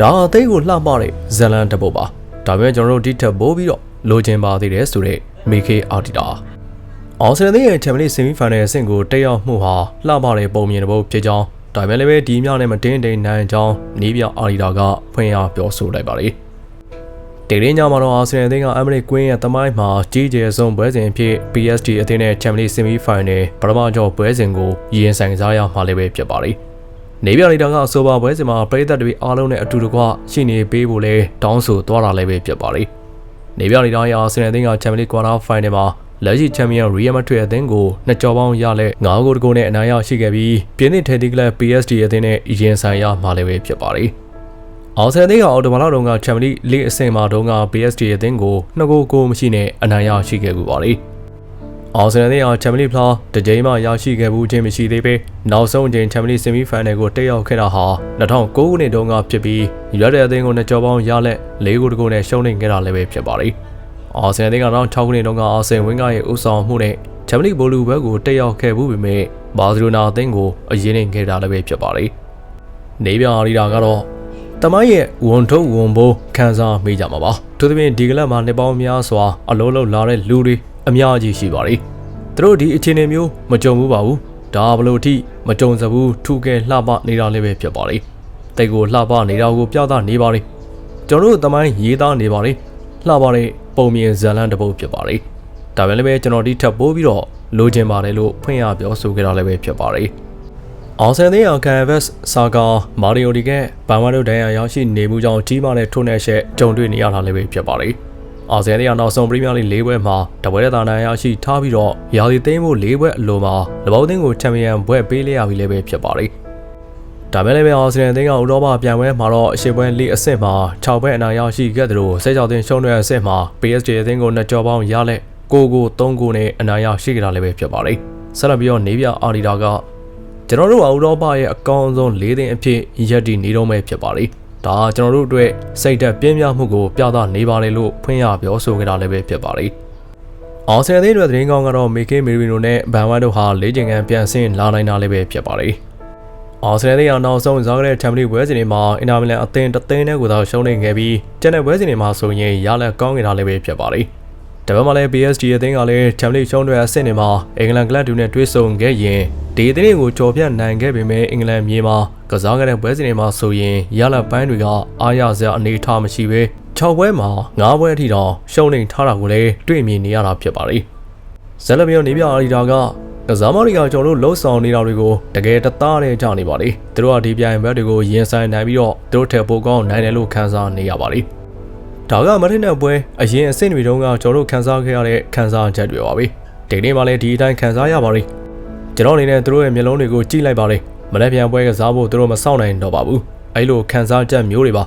ဒါအသိကိုလှပတဲ့ဇလန်တစ်ပုတ်ပါဒါပေမဲ့ကျွန်တော်တို့ဒီထက်ပိုပြီးတော့လိုချင်ပါသေးတယ်ဆိုတဲ့မေခေအာတီတာအောင်စရတဲ့ရဲ့ချန်ပီယံဆီမီဖိုင်နယ်အဆင့်ကိုတက်ရောက်မှုဟာလှပတဲ့ပုံမြင်တစ်ပုတ်ဖြစ်ကြောင်းဒါပေမဲ့လည်းပဲဒီမြောက်နဲ့မတင်းတိန်နိုင်ကြောင်းနီးပြအာတီတာကဖွင့်ရပြောဆိုလိုက်ပါတယ်တေရင်းညမှာတော့အာဆင်နယ်အသင်းကအမရစ်ကွင်းရဲ့တမိုင်းမှာကြီးကျယ်ဆုံးပွဲစဉ်အဖြစ် PSG အသင်းနဲ့ချန်ပီယံဆီမီဖိုင်နယ်ပထမကျော်ပွဲစဉ်ကိုရင်ဆိုင်စားရမှာလည်းပဲဖြစ်ပါတယ်။ နေပြလီတာကအဆိုပါပွဲစဉ်မှာပြည်သက်တွေအားလုံးနဲ့အတူတကွရှိနေပေးဖို့လဲတောင်းဆိုသွားတာလည်းပဲဖြစ်ပါတယ်။နေပြလီတာရဲ့အာဆင်နယ်အသင်းကချန်ပီယံလိကွာတာဖိုင်နယ်မှာလက်ရှိချန်ပီယံရီယယ်မက်ဒရစ်အသင်းကိုနှစ်ကြော်ပေါင်းရလက်9ဂိုးတကူနဲ့အနိုင်ရရှိခဲ့ပြီးပြင်းသစ်ထက်တီကလပ် PSG အသင်းနဲ့ရင်ဆိုင်ရမှာလည်းပဲဖြစ်ပါတယ်။အောင်ဆန်သေးကအော်တိုဘာလတုန်းကချန်ပီယံလိအဆင့်မှာတုန်းက PSG အသင်းကိုနှစ်ဂိုးကိုမရှိနဲ့အနိုင်ရရှိခဲ့ပူပါလေ။ အောင်ဆန်သေးကချန်ပီယံလိဖလားတစ်ကြိမ်မှရရှိခဲ့ဘူးခြင်းမရှိသေးပဲနောက်ဆုံးအချိန်ချန်ပီယံလိဆီမီဖိုင်နယ်ကိုတက်ရောက်ခဲ့တာဟာ2009ခုနှစ်တုန်းကဖြစ်ပြီးရွက်တဲ့အသင်းကိုနှစ်ကြော်ပေါင်းရလက်၄ဂိုးတကူနဲ့ရှုံးနိမ့်ခဲ့တာလည်းပဲဖြစ်ပါလေ။အောင်ဆန်သေးကတော့6ခုနှစ်တုန်းကအာဆင်ဝင်းကရဲ့ဥဆောင်မှုနဲ့ချန်ပီယံလိဘိုလူဘက်ကိုတက်ရောက်ခဲ့ဘူးပေမဲ့ဘာစီလိုနာအသင်းကိုအရင်နေခဲ့တာလည်းပဲဖြစ်ပါလေ။နေပြအာရီတာကတော့တမိုင်းရဲ့ဝန်ထုတ်ဝန်ဘိုးခန်းစားမိကြမှာပါသူသဖြင့်ဒီကလပ်မှာနှစ်ပေါင်းများစွာအလုံးလုံးလာတဲ့လူတွေ အများကြီးရှိပါတယ်သူတို့ဒီအခြေအနေမျိုးမကြုံဘူးပါဘူးဒါဘလို့အထိမကြုံစဘူးထူကဲလှပနေတာလည်းပဲဖြစ်ပါလေတိတ်ကိုလှပနေတာကိုပြသနေပါလေကျွန်တော်တို့တမိုင်းရေးသားနေပါလေလှပတဲ့ပုံမြင်ဇာလန်တစ်ပုတ်ဖြစ်ပါလေဒါပဲလည်းပဲကျွန်တော်ဒီထပ်ပိုးပြီးတော့လိုချင်ပါတယ်လို့ဖွင့်ရပြောဆိုခဲ့တာလည်းပဲဖြစ်ပါလေအောင်ဆန်သေးအောင်ကန်ဗက်စ်ဆာကာမာရီယိုဒီကဘာမန်တို့ဒဏ်ရာရောက်ရှိနေမှုကြောင့်ကြီးမားတဲ့ထိုးနှက်ချက်ကြုံတွေ့နေရတာလည်းပဲဖြစ်ပါလေ။ အောင်ဆန်သေးအောင်နောက်ဆုံးပရီးမီးယားလိ၄ပွဲမှာတပွဲတဲ့တာနိုင်ရရှိထားပြီးတော့ရာသီသိမ်းဖို့၄ပွဲအလိုမှာလဘောင်းသိန်းကိုချန်ပီယံဘွဲ့ပေးလိုက်ရပြီလည်းပဲဖြစ်ပါလေ။ဒါမဲ့လည်းပဲအောင်ဆန်သေးကဥရောပပြန်ပွဲမှာတော့အရှိပွဲ၄အဆင့်မှာ6ပွဲအနိုင်ရရှိခဲ့တယ်လို့စိတ်ကြောက်တင်ရှုံးတဲ့အဆင့်မှာ PSG အသင်းကိုနှစ်ကြော်ပေါင်းရလက်ကိုကို3ကိုနဲ့အနိုင်ရရှိကြတာလည်းပဲဖြစ်ပါလေ။ဆက်လက်ပြီးတော့နေပြအာဒီတာကကျွန်တော်တို့ကဥရောပရဲ့အကောင်းဆုံး၄သိန်းအဖြစ်ရက်တည်နေတော့မဲ့ဖြစ်ပါလေ။ ဒါကျွန်တော်တို့အတွက်စိတ်သက်ပြင်းပြမှုကိုပြသနေပါလေလို့ဖွင့်ရပြောဆိုခဲ့တာလည်းပဲဖြစ်ပါလေ။အောင်ဆယ်သိန်းတွေသတင်းကောင်းကတော့မေကေမီရီနိုနဲ့ဘန်ဝမ်တို့ဟာ၄ချိန်ကန်ပြန်ဆင်းလာနိုင်တာလည်းပဲဖြစ်ပါလေ။အောင်ဆယ်သိန်းအောင်နောက်ဆုံးဇာဂရက်ချန်ပီယံပွဲစဉ်တွေမှာအင်တာမီလန်အသင်းတသိန်းနဲ့ကိုသာရှုံးနေခဲ့ပြီးကျန်တဲ့ပွဲစဉ်တွေမှာဆိုရင်ရလက်ကောင်းနေတာလည်းပဲဖြစ်ပါလေ။ တပတ်မှလည်း PSG အသင်းကလည်းချန်ပီယံရှုံးတွေအဆင့်တွေမှာအင်္ဂလန်ကလပ်တူနဲ့တွေ့ဆုံခဲ့ရင်ဒီအသင်းကိုကြော်ပြတ်နိုင်ခဲ့ပေမဲ့အင်္ဂလန်မြေမှာကစားခဲ့တဲ့ပွဲစဉ်တွေမှာဆိုရင်ရလပိုင်းတွေကအားရစရာအနေအထားမရှိဘဲ6ပွဲမှာ9ပွဲအထိတောင်ရှုံးနေထားတာကိုလည်းတွေ့မြင်နေရတာဖြစ်ပါလိမ့်ဇက်လဘီယိုနေပြအာရီတာကကစားမတွေကကျွန်တော်တို့လှုပ်ဆောင်နေတာတွေကိုတကယ်တသားနဲ့ကြနေပါလေသူတို့ကဒီပြိုင်ပွဲတွေကိုရင်ဆိုင်နိုင်ပြီးတော့သူတို့ထက်ပိုကောင်းနိုင်တယ်လို့ခန်းစားနေရပါလိမ့် ဒါကမထင်တဲ့ပွဲအရင်အဆင့်တွေတုန်းကကျွန်တော်တို့ခန်းစားခဲ့ရတဲ့ခန်းစားချက်တွေပါပဲဒီနေ့မှလည်းဒီအတိုင်းခန်းစားရပါလိမ့်ကျွန်တော်အနေနဲ့သူတို့ရဲ့မျက်လုံးတွေကိုကြည့်လိုက်ပါလေမနေ့ပြန်ပွဲကစားဖို့သူတို့မစောင့်နိုင်တော့ပါဘူးအဲ့လိုခံစားချက်မျိုးတွေပါ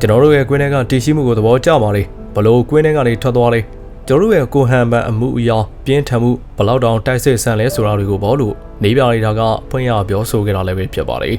ကျွန်တော်တို့ရဲ့ကွင်းထဲကတည်ရှိမှုကိုသဘောကျပါလေဘလို့ကွင်းထဲကနေထွက်သွားလေကျွန်တော်တို့ရဲ့ကိုဟန်ပန်အမှုအရာပြင်းထန်မှုဘလောက်တောင်တိုက်စစ်ဆန်လဲဆိုတာတွေကိုဘောလို့နေပြလိုက်တာကဖွင့်ရပြောဆိုခဲ့တာလည်းပဲဖြစ်ပါလေ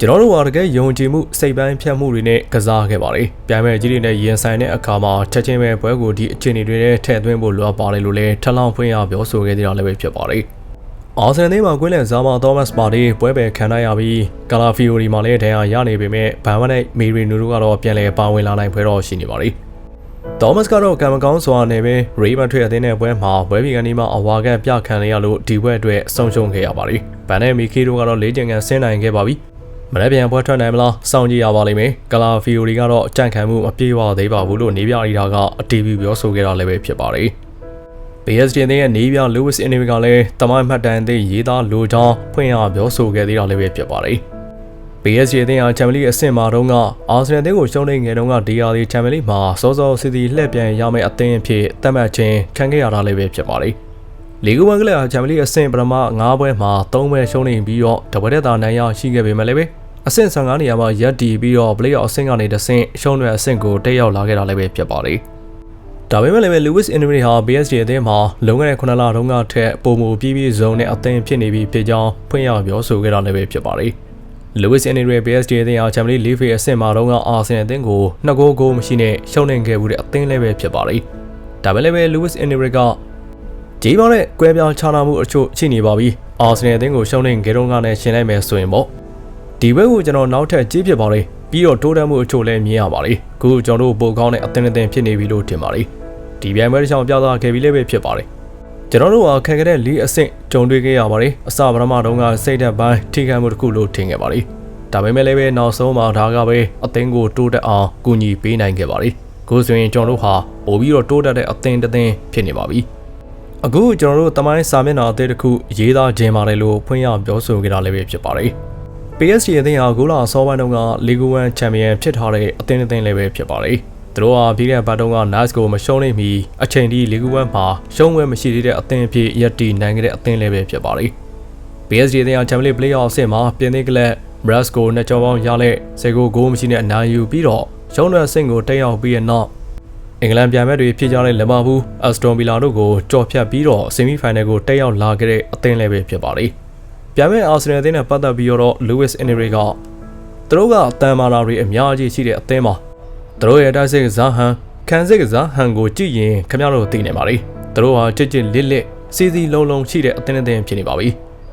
ကျွန်တော်တို့ကတကယ်ယုံကြည်မှုစိတ်ပိုင်းဖြတ်မှုတွေနဲ့ကစားခဲ့ပါလေ။ပြန်မဲ့ကြီးတွေနဲ့ရင်ဆိုင်တဲ့အခါမှာချက်ချင်းပဲပွဲကိုဒီအခြေအနေတွေနဲ့ထည့်သွင်းဖို့လိုအပ်ပါတယ်လို့လည်းထပ်လောင်းဖွင့်ရပြောဆိုခဲ့ကြတာလည်းပဲဖြစ်ပါလေ။အာဆင်နယ်မှာကွင်းလန်ဇာမာသောမတ်ပါတီပွဲပယ်ခံရပြီးကာလာဖီယိုရီမှာလည်းဒဏ်ရာရနေပေမဲ့ဘန်မနဲ့မီရီနူတို့ကတော့ပြန်လည်ပါဝင်လာနိုင်ဖွယ်တော့ရှိနေပါလိမ့်။သောမတ်ကတော့ကံမကောင်းစွာနဲ့ပဲရေမထွေအသင်းတဲ့ပွဲမှာဝဲဘီကန်ဒီမှာအဝါကပြခံရလို့ဒီပွဲအတွက်ဆုံးရှုံးခဲ့ရပါလိမ့်။ဘန်နဲ့မီကီတို့ကတော့လေးကျင်ကန်ဆင်းနိုင်ခဲ့ပါပြီ။ မနေ့ပြန်ပွဲထွက်နိုင်မလားစောင့်ကြည့်ရပါလိမ့်မယ်။ကာလာဖီယိုရီကတော့အကြံခံမှုမပြေဝသေးပါဘူးလို့နေပြအီတာကအတီးပြီးပြောဆိုခဲ့တာလည်းပဲဖြစ်ပါလိမ့်။ PSG အသင်းရဲ့နေပြ Lewis Enrique ကလည်းတမိုင်းမှတ်တမ်းသည့်ရေးသားလိုကြောင်းဖွင့်ရပြောဆိုခဲ့သေးတာလည်းပဲဖြစ်ပါတယ်။ PSG အသင်းဟာချန်ပီယံလိအဆင့်မှာတုန်းကအာဆင်နယ်အသင်းကိုရှုံးနေငယ်တုန်းကဒီယာဒီချန်ပီယံလိမှာစောစောစီစီလှည့်ပြန်ရမယ့်အသင်းအဖြစ်သတ်မှတ်ခြင်းခံခဲ့ရတာလည်းပဲဖြစ်ပါတယ်။လီဂဝန်ကလပ်ချန်ပီယံလိအဆင့်ပထမ9ပွဲမှာ3ပွဲရှုံးနေပြီးတော့တပွဲတက်တာနိုင်ရရှိခဲ့ပေမဲ့လည်းပဲ အဆင့်15နေရာမှာရပ်တည်ပြီးတော့ play-off အဆင့်ကနေတဆင့်ရှုံးတဲ့အဆင့်ကိုတက်ရောက်လာခဲ့တာလည်းပဲဖြစ်ပါတယ်။ဒါပေမဲ့လည်း Lewis Enrique ဟာ PSG အသင်းမှာလုံခဲ့တဲ့9လတုန်းကထက်ပုံမူပြည့်ပြည့်စုံတဲ့အသင်းဖြစ်နေပြီဖြစ်ကြောင်းဖွင့်ရပြောဆိုခဲ့တာလည်းပဲဖြစ်ပါတယ်။ Lewis Enrique PSG အသင်းဟာ Champions League အဆင့်မှာတုန်းကအာဆင်အသင်းကို2ဂိုးဂိုးမရှိနဲ့ရှုံးနေခဲ့မှုတဲ့အသင်းလည်းပဲဖြစ်ပါတယ်။ဒါပေမဲ့လည်း Lewis Enrique ကကြီးမားတဲ့ကွဲပြားခြားနားမှုအချို့ရှိနေပါပြီ။အာဆင်အသင်းကိုရှုံးနေခဲ့တော့ကနဲ့ရှင်လိုက်မယ်ဆိုရင်ပေါ့ ဒီဘက်ကိုကျွန်တော်နောက်ထပ်ကြီးဖြစ်ပါလေပြီးတော့တိုးတက်မှုအချို့လည်းမြင်ရပါတယ်အခုကျွန်တော်တို့ပိုကောင်းတဲ့အသင်းအသင်းဖြစ်နေပြီလို့ထင်ပါတယ်ဒီပြိုင်ပွဲတစ်ချောင်းပြသခဲ့ပြီးလည်းပဲဖြစ်ပါတယ်ကျွန်တော်တို့ဟာခက်ခဲတဲ့လီအဆင့်ကြုံတွေ့ခဲ့ရပါတယ်အစပထမတုန်းကစိတ်သက်ပိုင်းထိခိုက်မှုတစ်ခုလို့ထင်ခဲ့ပါတယ်ဒါပေမဲ့လည်းပဲနောက်ဆုံးမှာဒါကပဲအသင်းကိုတိုးတက်အောင်ကူညီပေးနိုင်ခဲ့ပါတယ်ကိုဆိုရင်ကျွန်တော်တို့ဟာပိုပြီးတော့တိုးတက်တဲ့အသင်းတစ်သင်းဖြစ်နေပါပြီအခုကျွန်တော်တို့တမိုင်းစာမျက်နှာအသစ်တစ်ခုရေးသားခြင်းပါတယ်လို့ဖွင့်ရပြောဆိုကြတာလည်းပဲဖြစ်ပါတယ် PSG အသင်းဟာဂိုးလာဆောပိုင်းတုန်းကလီဂို1ချန်ပီယံဖြစ်ထားတဲ့အသင်းအသင်းလည်းပဲဖြစ်ပါတယ်။သူတို့ဟာပြီးတဲ့ပတ်တုန်းက Nice ကိုမရှုံးနိုင်မီအချိန်ဒီလီဂို1မှာရှုံးဝဲမရှိသေးတဲ့အသင်းအဖြစ်ရပ်တည်နိုင်ခဲ့တဲ့အသင်းလည်းပဲဖြစ်ပါတယ်။ PSG အသင်းဟာ Champions League Playoff အဆင့်မှာပြင်သစ်ကလပ် Brasco နဲ့ကြောင်းပေါင်းရလက်စေကိုဂိုးမရှိတဲ့အနိုင်ယူပြီးတော့ရှုံးတဲ့အဆင့်ကိုတက်ရောက်ပြီးတဲ့နောက်အင်္ဂလန်ပြိုင်ဘက်တွေဖြစ်ကြတဲ့လီဗာပူး၊အက်စတွန်ဗီလာတို့ကိုကြော်ဖြတ်ပြီးတော့ဆီမီဖိုင်နယ်ကိုတက်ရောက်လာခဲ့တဲ့အသင်းလည်းပဲဖြစ်ပါတယ်။ ပြိုင်မဲ့အာဆင်နယ်အသင်းနဲ့ပတ်သက်ပြီးတော့ Lewis Enrique ကသူတို့ကအတန်မာလာတွေအများကြီးရှိတဲ့အသင်းမှာသူတို့ရဲ့တိုက်စစ်ကစားဟန်ခံစစ်ကစားဟန်ကိုကြည့်ရင်ခင်ဗျားတို့သိနေပါလိမ့်သူတို့ဟာချစ်ချစ်လစ်လစ်စီစီလုံးလုံးရှိတဲ့အသင်းအသင်းဖြစ်နေပါပြီ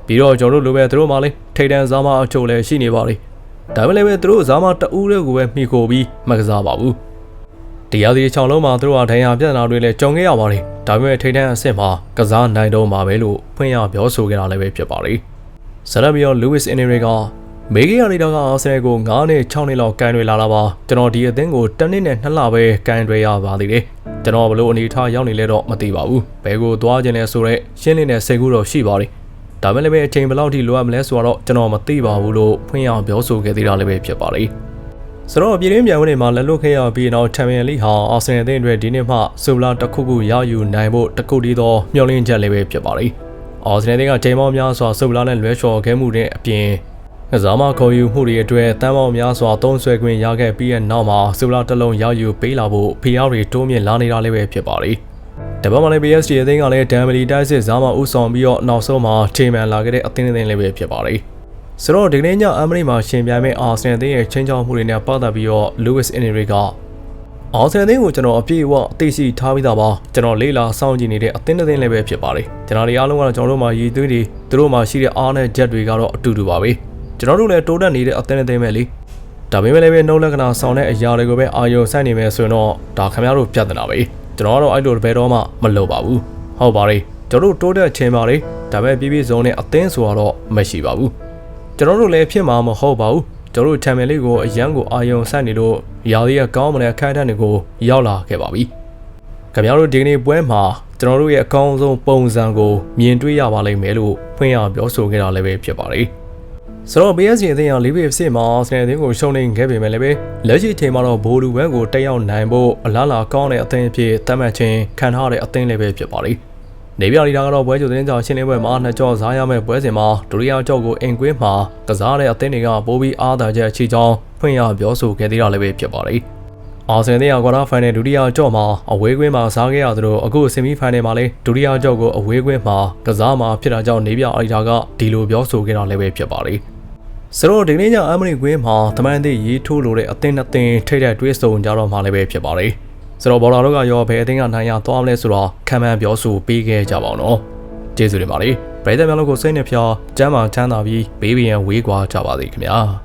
ပြီးတော့ကျွန်တော်တို့လိုပဲသူတို့မှလည်းထိတ်တန့်စားမအချို့လည်းရှိနေပါလိမ့်ဒါပေမဲ့လည်းပဲသူတို့စားမတအူးတွေကိုပဲမှီခိုပြီးမကစားပါဘူးတရားစီချောင်းလုံးမှာသူတို့ဟာဒဏ်ရာပြဿနာတွေလည်းကြုံခဲ့ရပါတယ်ဒါပေမဲ့ထိတ်တန့်အဆင့်မှာကစားနိုင်တော့မှာပဲလို့ဖွင့်ရပြောဆိုခဲ့တာလည်းပဲဖြစ်ပါလိမ့် ဆရာဘီယောလူးဝစ်အင်နီရီကမေဂီယာလီတာကအာဆင်နယ်ကို9နဲ့6နှစ်လောက်ကန်တွေလာတာပါကျွန်တော်ဒီအသင်းကိုတစ်နှစ်နဲ့2လပဲကန်တွေရပါသေးတယ်ကျွန်တော်ဘလို့အနေထားရောက်နေလဲတော့မသိပါဘူးဘယ်ကိုသွားခြင်းလဲဆိုတော့ရှင်းလင်းတဲ့စိတ်ကူးတော့ရှိပါတယ်ဒါမဲ့လည်းပဲအချိန်ဘယ်လောက်ထိလိုအပ်မလဲဆိုတော့ကျွန်တော်မသိပါဘူးလို့ဖွင့်ရအောင်ပြောဆိုခဲ့သေးတာလည်းပဲဖြစ်ပါလိမ့်ဆိုတော့ပြည်တွင်းပြန်ဝင်တွေမှာလက်လွတ်ခဲ့ရပြီးနောက်ချန်ပီယံလိဟာအာဆင်နယ်အသင်းတွေဒီနှစ်မှဆူလာတစ်ခုခုရယူနိုင်ဖို့တခုတည်းသောမျှော်လင့်ချက်လည်းပဲဖြစ်ပါလိမ့် အာဆင်နယ်အသင်းကချိန်ပေါင်းများစွာဆူလာနဲ့လွဲချော်ခဲ့မှုတဲ့အပြင်ကစားမခေါ်ယူမှုတွေအတွက်တန်းပေါင်းများစွာသုံးဆွဲခွင့်ရခဲ့ပြီးတဲ့နောက်မှာဆူလာတစ်လုံးရယူပေးလာဖို့ဖိအားတွေတိုးမြင့်လာနေတာလည်းပဲဖြစ်ပါလိမ့်တပတ်မှလည်း PSG အသင်းကလည်းဒမ်ဘလီတိုက်စစ်ဇာမဥဆောင်ပြီးတော့နောက်ဆုံးမှာထေမန်လာခဲ့တဲ့အသင်းအသင်းလည်းပဲဖြစ်ပါလိမ့်ဆိုတော့ဒီကနေ့ညအမရီမှာရှင်ပြိုင်မဲ့အာဆင်နယ်အသင်းရဲ့ချင်းချောင်းမှုတွေနဲ့ပတ်သက်ပြီးတော့ Lewis Enrique က အာဆင်နယ်အသင်းကိုကျွန်တော်အပြည့်အဝအသိရှိထားပြီးသားပါကျွန်တော်လေးလာစောင့်ကြည့်နေတဲ့အသင်းအသင်းလည်းပဲဖြစ်ပါတယ်ကျွန်တော်ဒီအားလုံးကတော့ကျွန်တော်တို့မှာရည်သွေးတွေသူတို့မှာရှိတဲ့အားနဲ့ချက်တွေကတော့အတူတူပါပဲကျွန်တော်တို့လည်းတိုးတက်နေတဲ့အသင်းအသင်းပဲလေဒါပေမဲ့လည်းပဲနှုတ်လက္ခဏာဆောင်တဲ့အရာတွေကိုပဲအာရုံစိုက်နေမယ်ဆိုရင်တော့ဒါခင်ဗျားတို့ပြဿနာပဲကျွန်တော်ကတော့အဲ့လိုတပည့်တော့မှမလုပ်ပါဘူးဟုတ်ပါတယ်ကျွန်တော်တို့တိုးတက်ခြင်းပါလေဒါပေမဲ့ပြည့်ပြည့်စုံတဲ့အသင်းဆိုတော့မရှိပါဘူးကျွန်တော်တို့လည်းဖြစ်မှာမဟုတ်ပါဘူး ကျွန်တော်တို့ချန်ပီယံလိကိုအရန်ကိုအာရုံစိုက်နေလို့ရာသီကကောင်းမတဲ့အခက်အခဲတွေကိုရောက်လာခဲ့ပါပြီခင်ဗျားတို့ဒီနေ့ပွဲမှာကျွန်တော်တို့ရဲ့အကောင်းဆုံးပုံစံကိုမြင်တွေ့ရပါလိမ့်မယ်လို့ဖွင့်ရပြောဆိုခဲ့တာလည်းပဲဖြစ်ပါတယ်ဆိုတော့ PSG အသင်းက၄ဘေးစစ်မှာစနေအသင်းကိုရှုံးနေခဲ့ပေမဲ့လည်းပဲလက်ရှိအချိန်မှာတော့ဘိုလူဝမ်ကိုတက်ရောက်နိုင်ဖို့အလားလာကောင်းတဲ့အသင်းအဖြစ်သတ်မှတ်ခြင်းခံထားတဲ့အသင်းလည်းပဲဖြစ်ပါလိမ့် နေပြလီတာကတော့ပွဲကြိုသတင်းကြောင့်ရှင်းလင်းပွဲမှာနှစ်ကြော့စားရမယ့်ပွဲစဉ်မှာဒုတိယကြော့ကိုအင်ကွင်းမှာကစားတဲ့အသင်းတွေကပိုးပြီးအားသာချက်ချီကြောင်းဖွင့်ရပြောဆိုခဲ့သေးတာလည်းပဲဖြစ်ပါလိမ့်အာဆင်နယ်ကကွာတာဖိုင်နယ်ဒုတိယကြော့မှာအဝေးကွင်းမှာစားခဲ့ရသလိုအခုဆီမီဖိုင်နယ်မှာလည်းဒုတိယကြော့ကိုအဝေးကွင်းမှာကစားမှာဖြစ်တာကြောင့်နေပြအလီတာကဒီလိုပြောဆိုခဲ့တာလည်းပဲဖြစ်ပါလိမ့်ဆိုတော့ဒီနေ့ညအမရီကွင်းမှာတမန်သည့်ရေးထိုးလို့တဲ့အသင်းနှစ်သင်းထိတဲ့တွဲဆုံကြတော့မှလည်းပဲဖြစ်ပါလိမ့် ဆိုတော့ဘော်လာတို့ကရောဘယ်အသင်းကနိုင်ရသွားမလဲဆိုတော့ခံမှန်းပြောဆိုပေးခဲ့ကြပါအောင်နော်ကျေးဇူးတင်ပါတယ်ပရိသတ်များတို့ကိုစိတ်နဲ့ဖြောကျမ်းမာချမ်းသာပြီးဘေးဘီရန်ဝေးကွာကြပါစေခင်ဗျာ